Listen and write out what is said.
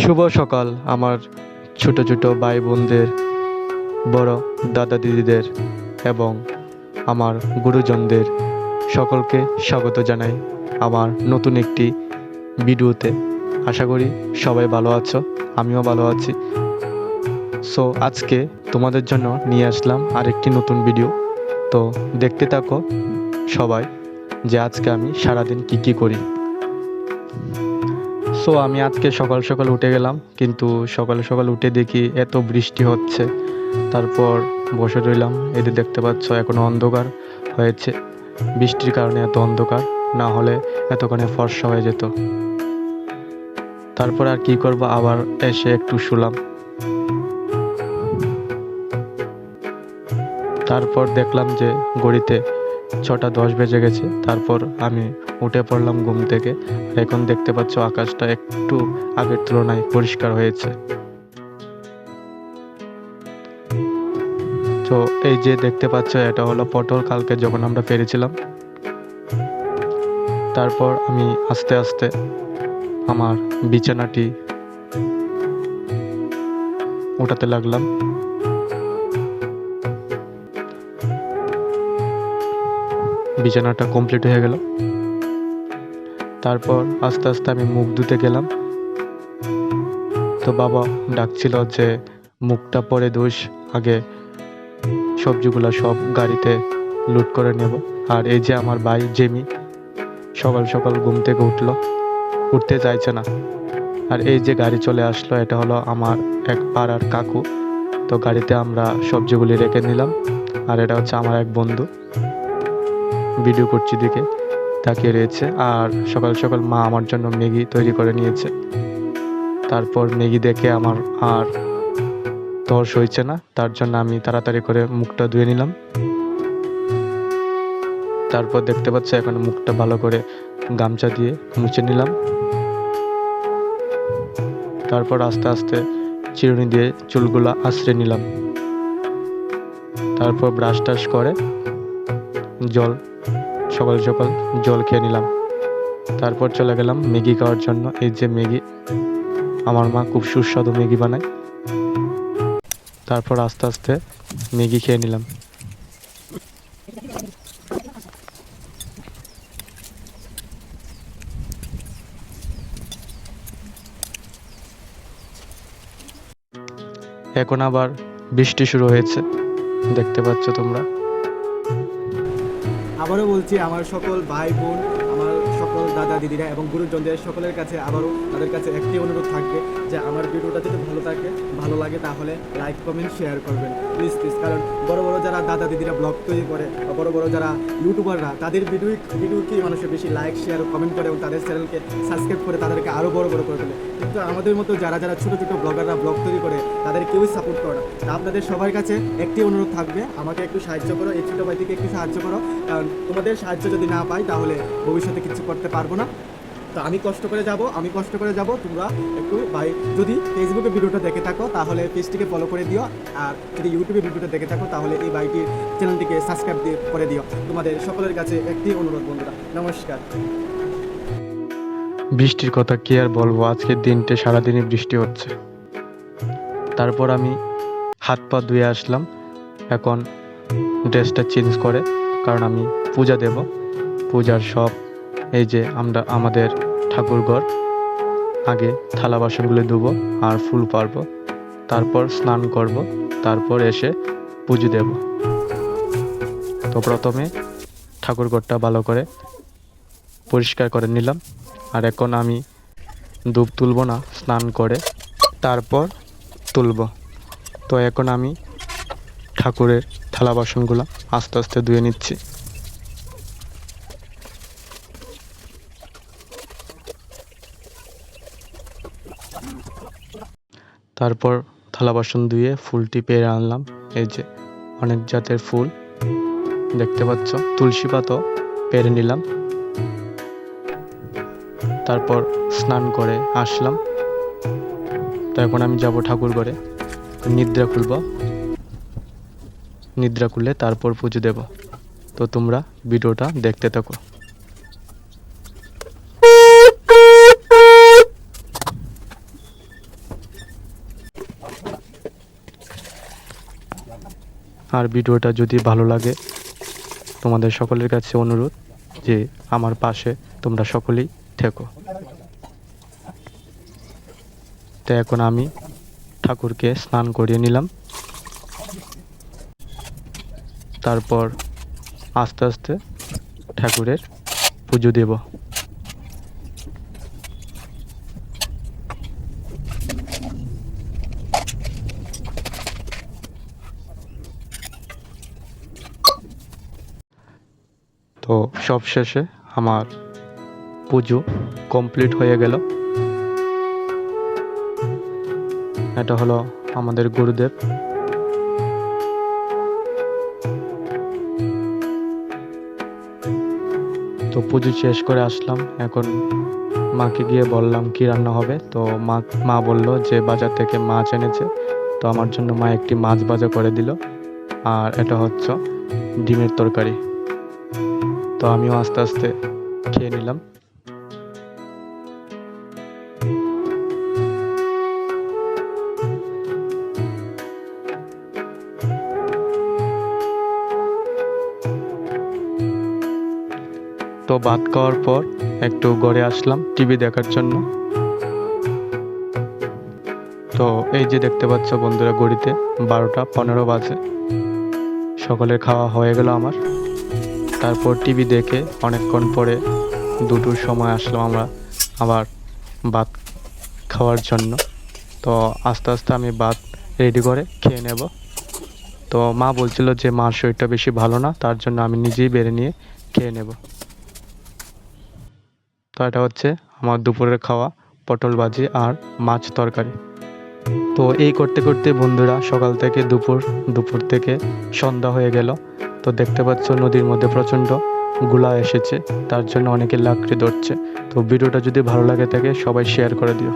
শুভ সকাল, আমার ছোট ছোট ভাই বোনদের বড় দাদা দিদিদের এবং আমার গুরুজনদের সকলকে স্বাগত জানাই আমার নতুন একটি ভিডিওতে। আশা করি সবাই ভালো আছো, আমিও ভালো আছি। সো, আজকে তোমাদের জন্য নিয়ে আসলাম আরেকটি নতুন ভিডিও। তো, দেখতে থাকো সবাই যে আজকে আমি সারাদিন কি কি করি। সো আমি আজকে সকাল সকাল উঠে গেলাম, কিন্তু সকাল সকাল উঠে দেখি এত বৃষ্টি হচ্ছে। তারপর বসে রইলাম এদের দেখতে পাচ্ছ, এখনও অন্ধকার হয়েছে। বৃষ্টির কারণে এত অন্ধকার, না হলে এতক্ষণে ফর্সা হয়ে যেত। তারপর আর কি করব, আবার এসে একটু শুলাম। তারপর দেখলাম যে ঘড়িতে ছটা দশ বেজে গেছে। তারপর আমি উঠে পড়লাম ঘুম থেকে। এখন দেখতে পাচ্ছ আকাশটা একটু আগের তুলনায় পরিষ্কার হয়েছে। তো এই যে দেখতে পাচ্ছ, এটা হলো পটল কালকে যখন আমরা পেরেছিলাম। তারপর আমি আস্তে আস্তে আমার বিছানাটি উঠাতে লাগলাম। বিছানাটা কমপ্লিট হয়ে গেল। তারপর আস্তে আস্তে আমি মুখ ধুতে গেলাম। তো বাবা ডাকছিল যে, মুখটা পরে দোষ আগে সবজিগুলো সব গাড়িতে লুট করে নেব। আর এই যে আমার ভাই জেমি, সকাল সকাল ঘুম থেকে উঠল। উঠতে চাইছে না। আর এই যে গাড়ি চলে আসলো, এটা হলো আমার এক পাড়ার কাকু। তো গাড়িতে আমরা সবজিগুলি রেখে নিলাম। আর এটা হচ্ছে আমার এক বন্ধু। ভিডিও করছি দিকে তাকিয়ে রয়েছে আর সকাল সকাল মা আমার জন্য ম্যাগি তৈরি করে নিয়েছে। তারপর ম্যাগি দেখে আমার আর তর সইছে না, তার জন্য আমি তাড়াতাড়ি করে মুখটা ধুয়ে নিলাম। তারপর দেখতে পাচ্ছি এখন মুখটা ভালো করে গামছা দিয়ে মুছে নিলাম। তারপর আস্তে আস্তে চিরুনি দিয়ে চুলগুলো আশ্রে নিলাম। তারপর ব্রাশ টাশ করে জল সকাল সকাল জল খেয়ে নিলাম। তারপর চলে গেলাম ম্যাগি খাওয়ার জন্য। এই যে ম্যাগি, আমার মা খুব সুস্বাদু ম্যাগি বানায়। তারপর আস্তে আস্তে ম্যাগি খেয়ে নিলাম। এখন আবার বৃষ্টি শুরু হয়েছে। দেখতে পাচ্ছ তোমরা? আবারও বলছি আমার সকল ভাই বোন আমার সকল দাদা দিদিরা এবং গুরুজনদের সকলের কাছে আবারও তাদের কাছে একটি অনুরোধ থাকবে যে আমার ভিডিওটা যদি ভালো থাকে, ভালো লাগে তাহলে লাইক কমেন্ট শেয়ার করবেন। প্লিজ প্লিজ কারণ বড় বড় যারা দাদা, দিদিরা ব্লগ তৈরি করে বড় বড় যারা ইউটিউবাররা তাদের ভিডিও ভিডিওকেই মানুষের বেশি লাইক শেয়ার কমেন্ট করে এবং তাদের চ্যানেলকে সাবস্ক্রাইব করে তাদেরকে আরও বড় বড় করে তোলে। কিন্তু আমাদের মতো যারা যারা ছোটো ছোটো ব্লগাররা ব্লগ তৈরি করে, তাদের কেউই সাপোর্ট করে না। তা আপনাদের সবার কাছে একটি অনুরোধ থাকবে, আমাকে একটু সাহায্য করো, এই ছোটো ভাই থেকে একটু সাহায্য করো। কারণ তোমাদের সাহায্য যদি না পাই, তাহলে ভবিষ্যতে কিছু করতে পারব না। তো আমি কষ্ট করে যাব, আমি কষ্ট করে যাব, তোমরা একটু ভাই যদি ফেসবুকে ভিডিওটা দেখে থাকো, তাহলে পেজটিকে ফলো করে দিও, আর যদি ইউটিউবে ভিডিওটা দেখে থাকো, তাহলে এই বাইটির চ্যানেলটিকে সাবস্ক্রাইব দিয়ে করে দিও। তোমাদের সকলের কাছে একটি অনুরোধ, বন্ধুরা। নমস্কার। বৃষ্টির কথা কি আর বলব? আজকের দিনটা সারাদিনই বৃষ্টি হচ্ছে। তারপর আমি হাত পা ধুয়ে আসলাম। এখন ড্রেসটা চেঞ্জ করে, কারণ আমি পূজা দেব। পূজার সব এই যে আমরা আমাদের ঠাকুরঘর। আগে থালা বাসনগুলো ধুবো আর ফুল পারব তারপর স্নান করব, তারপর এসে পুজো দেব। তো প্রথমে ঠাকুরঘরটা ভালো করে পরিষ্কার করে নিলাম। আর এখন আমি ধূপ তুলবো না, স্নান করে তারপর তুলব। তো এখন আমি ঠাকুরের থালা বাসনগুলো আস্তে আস্তে ধুয়ে নিচ্ছি। তারপর থালা বাসন ধুয়ে ফুলটি পেরে আনলাম। এই যে, অনেক জাতের ফুল। দেখতে পাচ্ছ, তুলসী পাতাও পেরে নিলাম। তারপর স্নান করে আসলাম। তো এখন আমি যাব ঠাকুর ঘরে। নিদ্রা খুলব। নিদ্রা খুলে তারপর পুজো দেব। তো তোমরা ভিডিওটা দেখতে থাকো। আর ভিডিওটা যদি ভালো লাগে, তোমাদের সকলের কাছে অনুরোধ যে আমার পাশে তোমরা সকলেই থেকো। তো এখন আমি ঠাকুরকে স্নান করিয়ে নিলাম। তারপর আস্তে আস্তে ঠাকুরের পুজো দেব। তো সব শেষে আমার পুজো কমপ্লিট হয়ে গেল। এটা হলো আমাদের গুরুদেব। তো পুজো শেষ করে আসলাম। এখন মাকে গিয়ে বললাম কি রান্না হবে। তো মা মা বলল যে বাজার থেকে মাছ এনেছে। তো আমার জন্য মা একটি মাছ ভাজা করে দিল। আর এটা হচ্ছে ডিমের তরকারি। তো আমিও আস্তে আস্তে খেয়ে নিলাম। তো ভাত খাওয়ার পর একটু ঘরে আসলাম টিভি দেখার জন্য। তো এই যে দেখতে পাচ্ছ বন্ধুরা, ঘড়িতে বারোটা পনেরো বাজে। সকালের খাওয়া হয়ে গেল আমার। তারপর টিভি দেখে অনেকক্ষণ পরে দুটোর সময় আসলাম আমরা আবার ভাত খাওয়ার জন্য। তো আস্তে আস্তে আমি ভাত রেডি করে খেয়ে নেব। তো মা বলছিল যে, মার শরীরটা বেশি ভালো না, তার জন্য আমি নিজেই বেড়ে নিয়ে খেয়ে নেব। তো এটা হচ্ছে আমার দুপুরের খাওয়া, পটল ভাজি আর মাছ তরকারি। তো এই করতে করতে বন্ধুরা সকাল থেকে দুপুর দুপুর থেকে সন্ধ্যা হয়ে গেল। তো দেখতে পাচ্ছ নদীর মধ্যে প্রচণ্ডগুলা এসেছে, তার জন্য অনেকে লাকড়ি ধরছে। তো ভিডিওটা যদি ভালো লাগে থাকে, সবাই শেয়ার করে দিও।